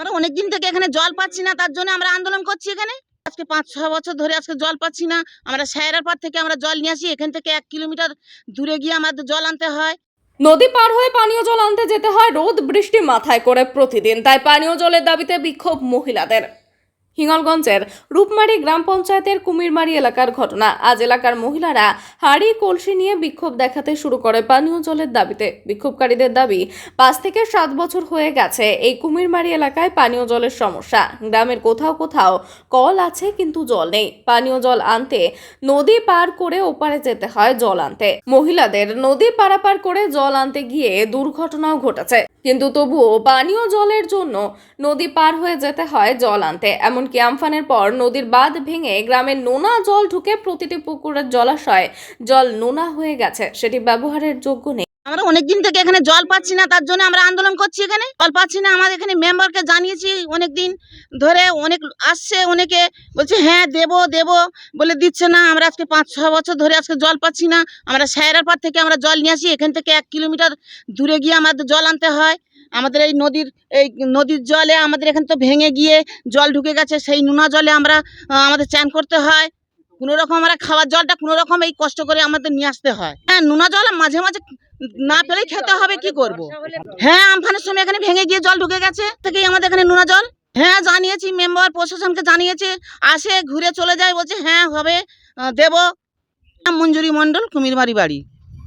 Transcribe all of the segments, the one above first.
আমরা অনেক দিন থেকে এখানে জল পাচ্ছি না, তার জন্য আমরা আন্দোলন করছি এখানে। আজকে পাঁচ, ছ বছর ধরে আজকে জল পাচ্ছি না। আমরা সায়রার পার থেকে আমরা জল নিয়ে আসি, এখান থেকে এক কিলোমিটার দূরে গিয়ে আমাদের জল আনতে হয়। নদী পার হয়ে পানীয় জল আনতে যেতে হয়, রোদ বৃষ্টি মাথায় করে প্রতিদিন। তাই পানীয় জলের দাবিতে বিক্ষোভ মহিলাদের। হিঙ্গলগঞ্জের রূপমারি গ্রাম পঞ্চায়েতের কুমিরমারি এলাকার ঘটনা। আজ এলাকার মহিলারা হাড়ি, কলসি নিয়ে বিক্ষোভ দেখাতে শুরু করে পানীয় জলের দাবিতে। বিক্ষোভকারীদের দাবি, পাঁচ থেকে সাত বছর হয়ে গেছে এই কুমিরমারি এলাকায় পানীয় জলের সমস্যা। গ্রামের কোথাও কোথাও কল আছে কিন্তু জল নেই। পানীয় জল আনতে নদী পার করে ওপারে যেতে হয় জল আনতে। মহিলাদের নদী পারাপার করে জল আনতে গিয়ে দুর্ঘটনাও ঘটেছে। কিন্তু তবুও পানীয় জলের জন্য নদী পার হয়ে যেতে হয় জল আনতে। এমনকি আমফানের পর নদীর বাঁধ ভেঙে গ্রামের নোনা জল ঢুকে প্রতিটি পুকুরের জলাশয় জল নোনা হয়ে গেছে। সেটি ব্যবহারের যোগ্য নেই। আমরা অনেক দিন থেকে এখানে জল পাচ্ছি না, তার জন্য আমরা আন্দোলন করছি এখানে। জল পাচ্ছি না, আমাদের এখানে মেম্বারকে জানিয়েছি অনেক দিন ধরে, অনেক আসছে, অনেকে বলছে হ্যাঁ দেব দেব। বলে দিচ্ছে না, আমরা আজকে পাঁচ, ছ বছর ধরে আজকে জল পাচ্ছি না। আমরা সায়রার পার থেকে আমরা জল নিয়ে আসি, এখান থেকে এক কিলোমিটার দূরে গিয়ে আমাদের জল আনতে হয়। আমাদের এই নদীর এই নদীর জলে আমাদের এখানে তো ভেঙে গিয়ে জল ঢুকে গেছে, সেই নোনা জলে আমরা আমাদের চান করতে হয়। কোনো রকম আমরা খাওয়ার জলটা কোনো রকম এই কষ্ট করে আমাদের নিয়ে আসতে হয়। হ্যাঁ নোনা জল মাঝে মাঝে না পেলেই খেতে হবে, কি করব? হ্যাঁ আমফানের সময় এখানে ভেঙে গিয়ে জল ঢুকে গেছে, থেকেই আমাদের এখানে নোনা জল। হ্যাঁ জানিয়েছি, মেম্বার প্রশাসনকে জানিয়েছে, আসে, ঘুরে চলে যায়, বলছে হ্যাঁ হবে দেব। মঞ্জুরি মণ্ডল, কুমিরবাড়ি বাড়ি।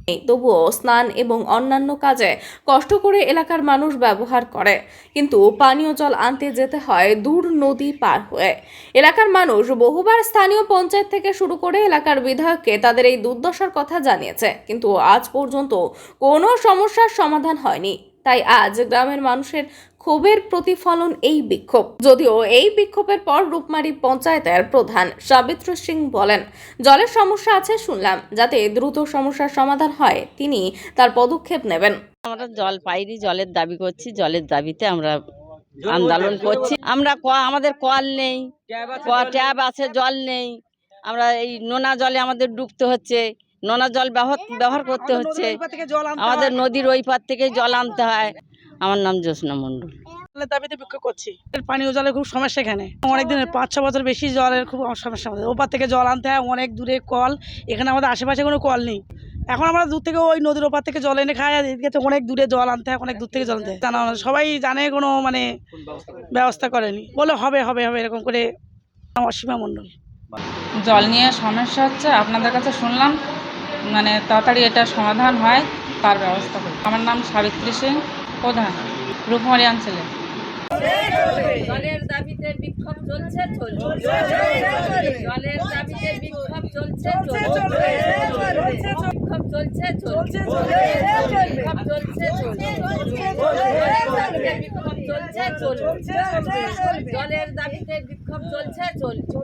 তবুও স্নান এবং অন্যান্য কাজে কষ্ট করে এলাকার মানুষ ব্যবহার করে। কিন্তু পানীয় জল আনতে যেতে হয় দূর নদী পার হয়ে। এলাকার মানুষ বহুবার স্থানীয় পঞ্চায়েত থেকে শুরু করে এলাকার বিধায়ককে তাদের এই দুর্দশার কথা জানিয়েছে। কিন্তু আজ পর্যন্ত কোনো সমস্যার সমাধান হয়নি। তাই আজ গ্রামের মানুষের ক্ষোভের প্রতিফলন এই বিক্ষোভ। যদিও এই বিক্ষোভের পর রূপমারি পঞ্চায়েতের প্রধান সাবিত্র সিং বলেন, জলের সমস্যা আছে শুনলাম, যাতে দ্রুত সমস্যার সমাধান হয়, তিনি তার পদক্ষেপ নেবেন। আমরা জল পাইনি, জলের দাবি করছি, জলের দাবিতে আমরা আন্দোলন করছি। আমরা আমাদের কল নেই ট্যাব আছে, জল নেই। আমরা এই নোনা জলে আমাদের ডুবতে হচ্ছে। নোনা জল ব্যবহার ব্যবহার করতে হচ্ছে। আমাদের নদীর ওই পার থেকে জল আনতে হয়। আমার নাম জ্যোৎস্না মণ্ডল। জলের দাবিতে বিক্ষোভ করছি। পানীয় জলের খুব সমস্যা এখানে। অনেক দিনের পাঁচ ছ বছর বেশি জলের খুব সমস্যা আমাদের। ওপার থেকে জল আনতে হয় অনেক দূরে কল। এখানে আমাদের আশেপাশে কোনো কল নেই। এখন আমরা দূর থেকে ওই নদীর ওপার থেকে জল এনে খাই আর এদিকে তো অনেক দূরে জল আনতে হয় অনেক দূর থেকে জল আনতে হয়। জানা সবাই জানে কোনো মানে ব্যবস্থা করেনি। বলে হবে হবে হবে এরকম করে। অসীমা মণ্ডল। জল নিয়ে সমস্যা হচ্ছে আপনাদের কাছে শুনলাম। মানে তাড়াতাড়ি এটা সমাধান হয়, তার ব্যবস্থা করুন আমার নাম সাবিত্রী সিং প্রধান রূপমারি অঞ্চলে জলের দাবিতে বিক্ষোভ চলছে চলছে জলের দাবিতে বিক্ষোভ চলছে চলছে বিক্ষোভ চলছে চলছে চলছে বিক্ষোভ চলছে চলছে। জলের দাবিতে বিক্ষোভ চলছে চলছে।